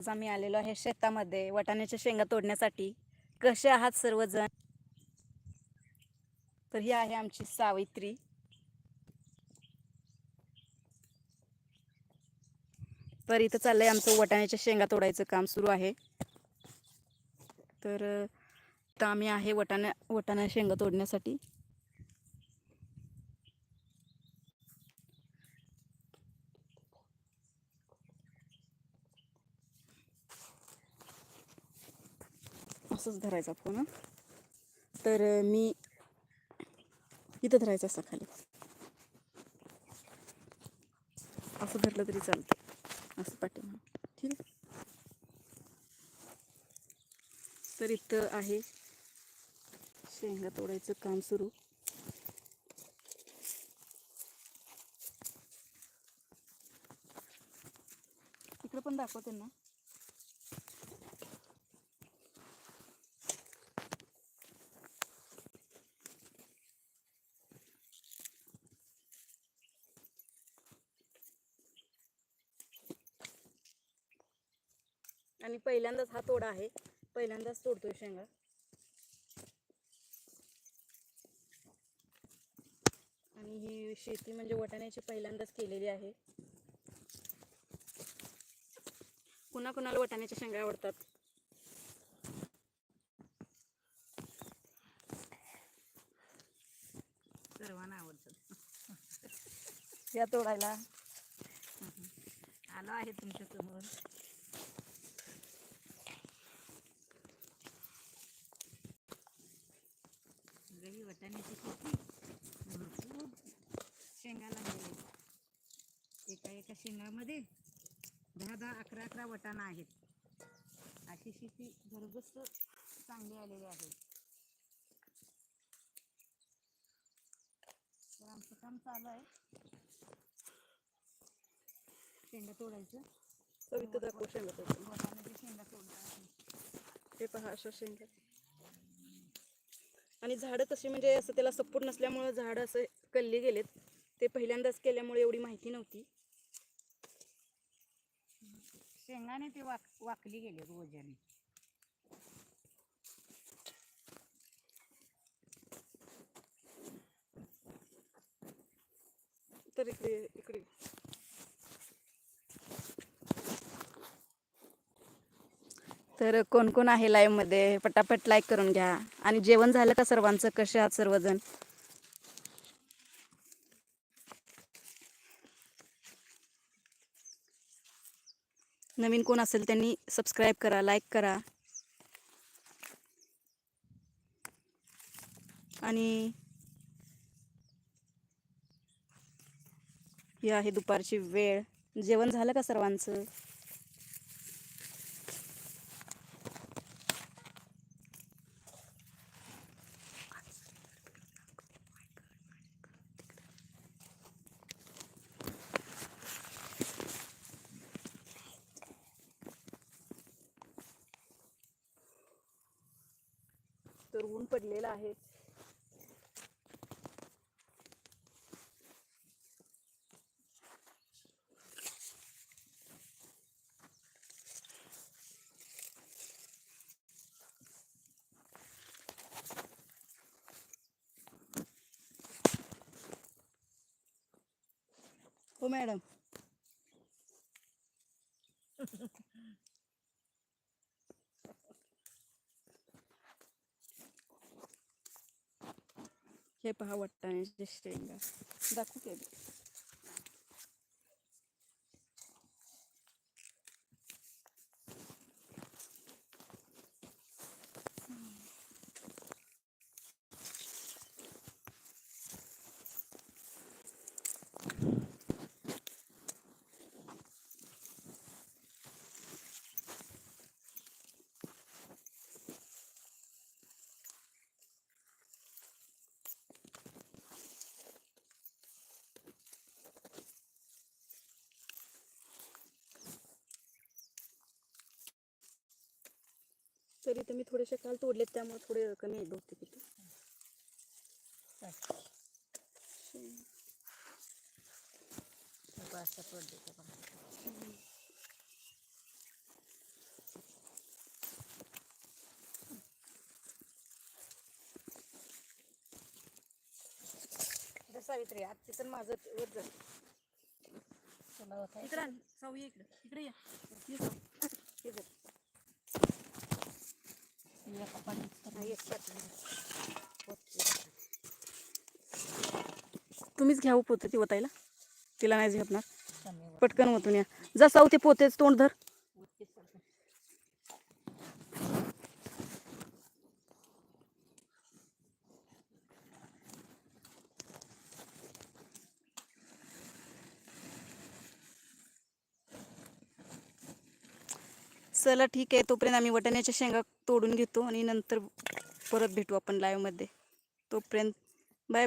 आज आम्ही आलेलो आहे शेतामध्ये वाटाण्याच्या शेंगा तोडण्यासाठी. कसे आहात सर्वजण? तर ही आहे आमची सावित्री. तर इथं चाललंय आमचं वाटाण्याच्या शेंगा तोडायचं काम सुरू आहे. तर आम्ही आहे वटाणा वटाणा शेंगा तोडण्यासाठी. असंच धरायचा फोन तर मी इथं धरायचं असं खाली. असं धरलं तरी चालतं. असं पाठी ठीक आहे? तर इथं आहे शेंगा तोडायचं काम सुरू. इकडं पण दाखवते ना. आणि पहिल्यांदाच हा तोडा आहे. पहिल्यांदाच तोडतोय शेंगा. आणि ही शेती म्हणजे वटाण्याची पहिल्यांदाच केलेली आहे. कुणा कुणाला वटाण्याच्या शेंगा आवडतात? सर्वांना आवडतं या तोडायला. आलो आहे तुमच्यासमोर. वेगळी वटाण्याची शेती भरपूर शेंगा लागलेले एका एका शेंगामध्ये दहा दहा अकरा अकरा वटाणा आहेत. अशी शेती भरगस्त चांगली आलेली आहे. तर आमचं काम चालू आहे. शेंगा तोडायचं. सविता दाखव शेंगा तोडून. वटाण्याची शेंगा तोडणार हे पहा अशा शेंगा. आणि झाडं कशी म्हणजे असं त्याला सपोर्ट नसल्यामुळं झाडं असं कल्ली गेलेत. ते पहिल्यांदाच केल्यामुळे एवढी माहिती नव्हती. शेंगाने ते वाक वाकली गेले रोजाने तर इकडे इकडे. तर कोण कोण आहे लाईव्हमध्ये मध्ये? पटापट लाईक करून घ्या. आणि जेवण झालं का सर्वांचं? कसे आहात सर्वजण? नवीन कोण असेल त्यांनी सबस्क्राईब करा लाईक करा. आणि ही आहे दुपारची वेळ. जेवण झालं का सर्वांचं? तर ऊन पडलेलं आहे. हो मॅडम. हे पहा वाटाण्याचे शेंगा दाखवू के तरी तर मी थोडेसे काल तोडलेत त्यामुळे थोडे कमी आहेत बहुतेक किती सावित्री आज तिथं माझं वर जात इकडे इकडे. इकडे या. तुम्हीच घ्या हो पोते ती वतायला तिला नाही झेपणार. पटकन ओतून या. जसा साऊ ते पोतेच तोंड धर. चला ठीक आहे तोपर्यंत आम्ही वटाण्याच्या शेंगा तोडून घेतो आणि नंतर परत भेटू आपण लाईव्हमध्ये तोपर्यंत बाय बाय